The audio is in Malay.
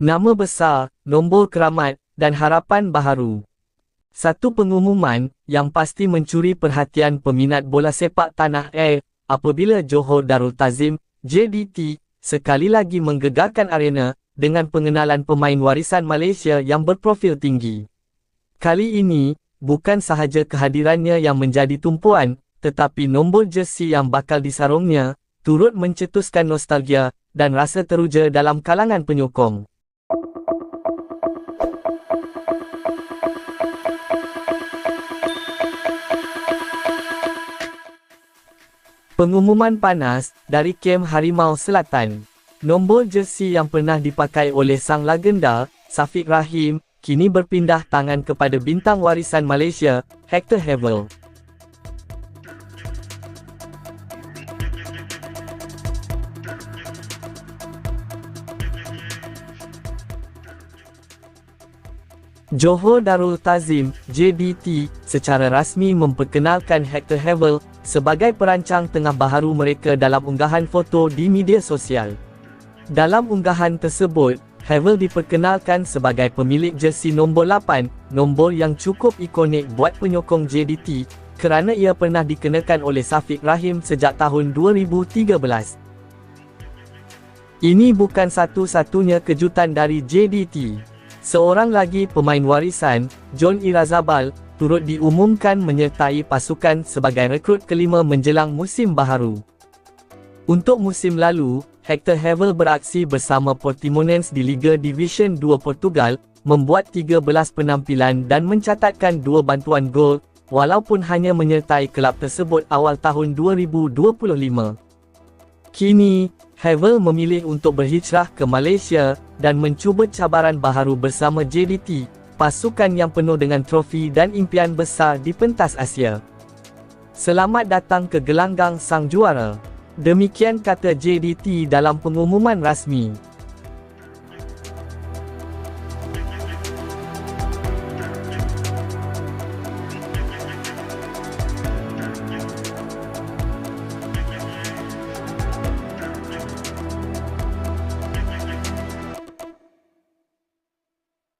Nama besar, nombor keramat, dan harapan baharu. Satu pengumuman yang pasti mencuri perhatian peminat bola sepak tanah air apabila Johor Darul Tazim, JDT, sekali lagi menggegarkan arena dengan pengenalan pemain warisan Malaysia yang berprofil tinggi. Kali ini, bukan sahaja kehadirannya yang menjadi tumpuan, tetapi nombor jersey yang bakal disarungnya, turut mencetuskan nostalgia dan rasa teruja dalam kalangan penyokong. Pengumuman panas dari kem Harimau Selatan. Nombor jersey yang pernah dipakai oleh sang legenda, Safiq Rahim, kini berpindah tangan kepada bintang warisan Malaysia, Hector Havel. Johor Darul Tazim, JDT, secara rasmi memperkenalkan Hector Havel sebagai perancang tengah baharu mereka dalam unggahan foto di media sosial. Dalam unggahan tersebut, Havel diperkenalkan sebagai pemilik jersey nombor 8, nombor yang cukup ikonik buat penyokong JDT, kerana ia pernah dikenakan oleh Safiq Rahim sejak tahun 2013. Ini bukan satu-satunya kejutan dari JDT. Seorang lagi pemain warisan, John Irazabal, turut diumumkan menyertai pasukan sebagai rekrut kelima menjelang musim baharu. Untuk musim lalu, Hector Havel beraksi bersama Portimonense di Liga Division 2 Portugal, membuat 13 penampilan dan mencatatkan dua bantuan gol, walaupun hanya menyertai kelab tersebut awal tahun 2025. Kini, Havel memilih untuk berhijrah ke Malaysia dan mencuba cabaran baharu bersama JDT, pasukan yang penuh dengan trofi dan impian besar di pentas Asia. Selamat datang ke gelanggang sang juara. Demikian kata JDT dalam pengumuman rasmi.